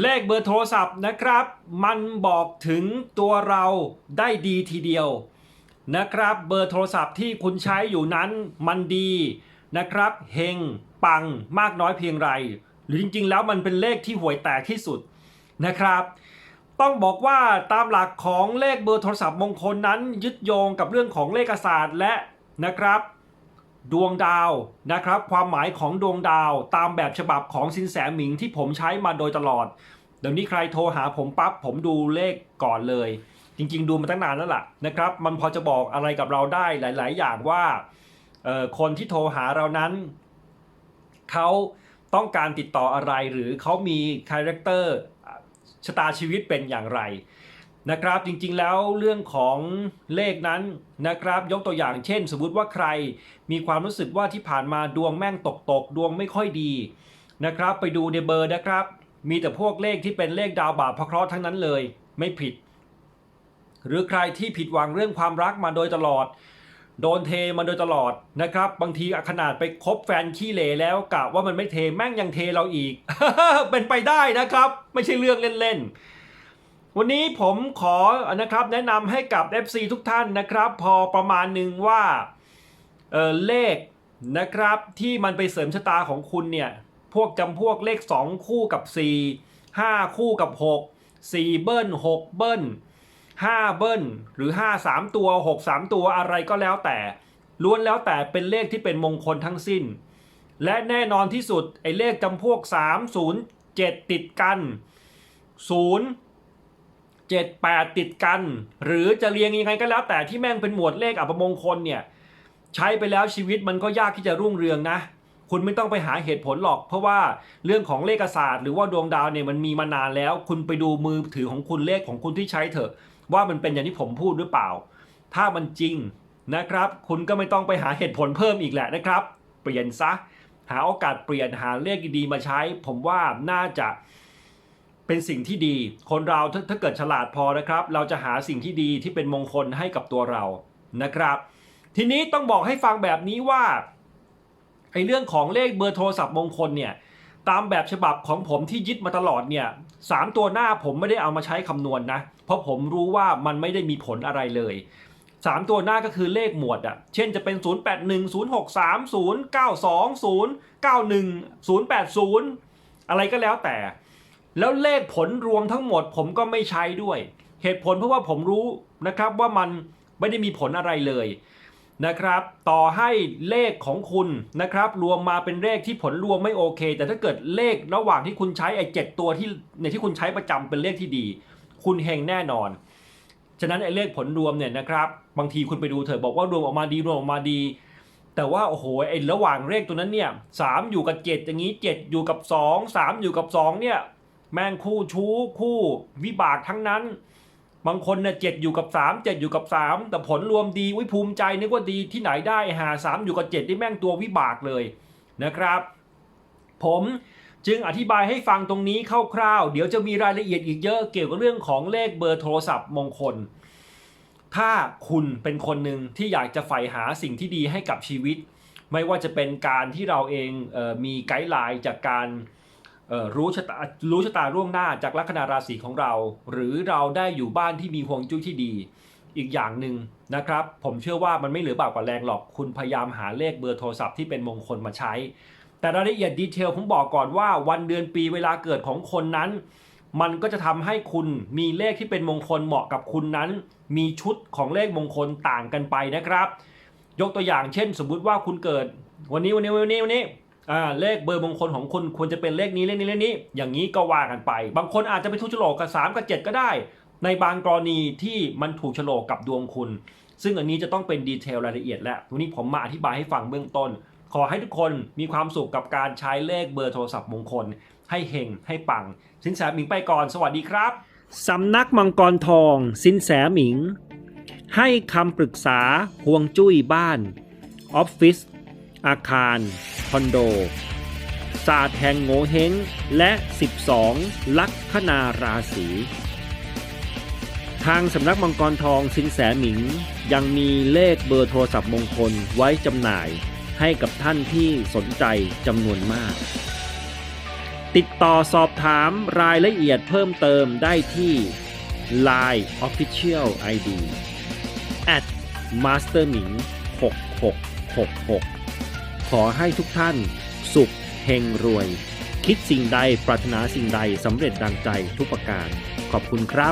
เลขเบอร์โทรศัพท์นะครับ มันบอกถึงตัวเราได้ดีทีเดียวนะครับ เบอร์โทรศัพท์ที่คุณใช้อยู่นั้นมันดีนะครับเฮงปังมากน้อยเพียงไร หรือจริงๆ แล้วมันเป็นเลขที่ห่วยแตกที่สุดนะครับ ต้องบอกว่าตามหลักของเลขเบอร์โทรศัพท์มงคลนั้น ยึดโยงกับเรื่องของเลขศาสตร์และนะครับ ดวงดาวนะครับ ความหมายของดวงดาวตามแบบฉบับของสินแสหมิงที่ผมใช้มาโดยตลอด เดี๋ยวนี้ใครโทรหาผมปั๊บผมดูเลขก่อนเลย จริง ๆ ดูมาตั้งนานแล้วล่ะนะครับ มันพอจะบอกอะไรกับเราได้หลาย ๆ อย่างว่าคนที่โทรหาเรานั้นเขาต้องการติดต่ออะไรหรือเขามีคาแรคเตอร์ชะตาชีวิตเป็นอย่างไร นะครับจริงๆแล้วเรื่องของเลขนั้นนะครับยกตัวอย่างเช่น สมมติว่าใครมีความรู้สึกว่าที่ผ่านมาดวงแม่งตกตกๆดวงไม่ค่อยดีนะครับไปดูในเบอร์นะครับ มีแต่พวกเลขที่เป็นเลขดาวบาปพระเคราะห์ทั้งนั้นเลยไม่ผิด หรือใครที่ผิดหวังเรื่องความรักมาโดยตลอด โดนเทมาโดยตลอดนะครับ บางทีขนาดไปคบแฟนขี้เหร่แล้วกะว่ามันไม่เทแม่งยังเทเราอีก เป็นไปได้นะครับ ไม่ใช่เรื่องเล่นๆ วันนี้ผมขอนะครับแนะนำให้กับ FC ทุกท่านนะครับ พอประมาณหนึ่งว่าเเลขนะครับที่มันไปเสริมชะตาของคุณเนี่ย พวกจำพวกเลข 2 คู่กับ 4 5 คู่กับ 6 4 เบิ้ล 6 เบิ้ล 5 เบิ้ล หรือ 5 3 ตัว 6 3 ตัวอะไรก็แล้วแต่ ล้วนแล้วแต่เป็นเลขที่เป็นมงคลทั้งสิ้น และแน่นอนที่สุดไอ้เลขจำพวก 3 0 7 ติดกัน 0 7 8 ติดกัน หรือจะเรียงยังไงก็แล้ว แต่ที่แม่งเป็นหมวดเลขอัปมงคลเนี่ยใช้ไปแล้วชีวิตมันก็ยากที่จะรุ่งเรืองนะ คุณไม่ต้องไปหาเหตุผลหรอก เพราะว่าเรื่องของเลขศาสตร์หรือว่าดวงดาวเนี่ยมันมีมานานแล้ว คุณไปดูมือถือของคุณเลขของคุณที่ใช้เถอะ ว่ามันเป็นอย่างที่ผมพูดหรือเปล่า ถ้ามันจริงนะครับ คุณก็ไม่ต้องไปหาเหตุผลเพิ่มอีกแหละนะครับ เปลี่ยนซะหาโอกาสเปลี่ยนหาเลขดีๆมาใช้ ผมว่าน่าจะ เป็นสิ่งที่ดี คนเราถ้าถ้าเกิดฉลาดพอนะครับ เราจะหาสิ่งที่ดีที่เป็นมงคลให้กับตัวเรานะครับ ทีนี้ต้องบอกให้ฟังแบบนี้ว่าไอ้เรื่องของเลขเบอร์โทรศัพท์มงคลเนี่ยตามแบบฉบับของผมที่ยึดมาตลอดเนี่ยสามตัวหน้าผมไม่ได้เอามาใช้คำนวณนะเพราะผมรู้ว่ามันไม่ได้มีผลอะไรเลยสามตัวหน้าก็คือเลขหมวดอะเช่นจะเป็น 0 8 1 0 6 3 0 9 2 0 9 1 0 8 0 อะไรก็แล้วแต่ แล้วเลขผลรวมทั้งหมดผมก็ไม่ใช้ด้วย เหตุผลเพราะว่าผมรู้นะครับว่ามันไม่ได้มีผลอะไรเลยนะครับ ต่อให้เลขของคุณนะครับ รวมมาเป็นเลขที่ผลรวมไม่โอเค แต่ถ้าเกิดเลขระหว่างที่คุณใช้ไอ้เจ็ดตัวที่ในที่คุณใช้ประจำเป็นเลขที่ดี คุณเฮงแน่นอน ฉะนั้นไอ้เลขผลรวมเนี่ยนะครับ บางทีคุณไปดูเถอะบอกว่ารวมออกมาดีรวมออกมาดี แต่ว่าโอ้โหไอ้ระหว่างเลขตัวนั้นเนี่ยสามอยู่กับเจ็ดอย่างนี้เจ็ดอยู่กับสองสามอยู่กับสองเนี่ย แม่งคู่ชู้คู่วิบากทั้งนั้น บางคนเนี่ยเจ็ดอยู่กับสามเจ็ดอยู่กับสามแต่ผลรวมดีวิภูมิใจนึกว่าดีที่ไหนได้หาสามอยู่กับเจ็ดที่แม่งตัววิบากเลยนะครับ ผมจึงอธิบายให้ฟังตรงนี้คร่าวๆ เดี๋ยวจะมีรายละเอียดอีกเยอะเกี่ยวกับเรื่องของเลขเบอร์โทรศัพท์มงคล ถ้าคุณเป็นคนหนึ่งที่อยากจะใฝ่หาสิ่งที่ดีให้กับชีวิต ไม่ว่าจะเป็นการที่เราเองเออมีไกด์ไลน์จากการ รู้ชะตารู้ชะตาล่วงหน้าจากลัคนาราศีของเรา หรือเราได้อยู่บ้านที่มีห่วงจุ้ยที่ดี อีกอย่างหนึ่งนะครับ ผมเชื่อว่ามันไม่เหลือบากกว่าแรงหรอกคุณพยายามหาเลขเบอร์โทรศัพท์ที่เป็นมงคลมาใช้ แต่รายละเอียดดีเทลผมบอกก่อนว่าวันเดือนปีเวลาเกิดของคนนั้น มันก็จะทำให้คุณมีเลขที่เป็นมงคลเหมาะกับคุณนั้น มีชุดของเลขมงคลต่างกันไปนะครับ ยกตัวอย่างเช่น สมมุติว่าคุณเกิด วันนี้วันนี้วันนี้วันนี้ อ่าเลขเบอร์มงคลของคุณควรจะเป็นเลขนี้เลขนี้เลขนี้ อย่างนี้ก็ว่ากันไป บางคนอาจจะไปถูกโฉลกกับสามกับเจ็ดก็ได้ ในบางกรณีที่มันถูกโฉลกกับดวงคุณ ซึ่งอันนี้จะต้องเป็นดีเทลรายละเอียดแล้ววันนี้ผมมาอธิบายให้ฟังเบื้องต้น ขอให้ทุกคนมีความสุขกับการใช้เลขเบอร์โทรศัพท์มงคล ให้เฮงให้ปัง สินแสหมิงไปก่อน สวัสดีครับสำนักมังกรทอง สินแสหมิง ให้คำปรึกษาห่วงจุ้ยบ้านออฟฟิศอาคาร คอนโด ศาสตร์แห่งโงเฮงและ 12 ลัคนาราศีทางสำนักมังกรทองสินแสหมิง ยังมีเลขเบอร์โทรศัพท์มงคลไว้จำหน่ายให้กับท่านที่สนใจจำนวนมาก ติดต่อสอบถามรายละเอียดเพิ่มเติมได้ที่ Line Official ID at masterming 6666 ขอให้ทุกท่าน สุขเฮงรวย คิดสิ่งใดปรารถนาสิ่งใดสำเร็จดังใจทุกประการ ขอบคุณครับ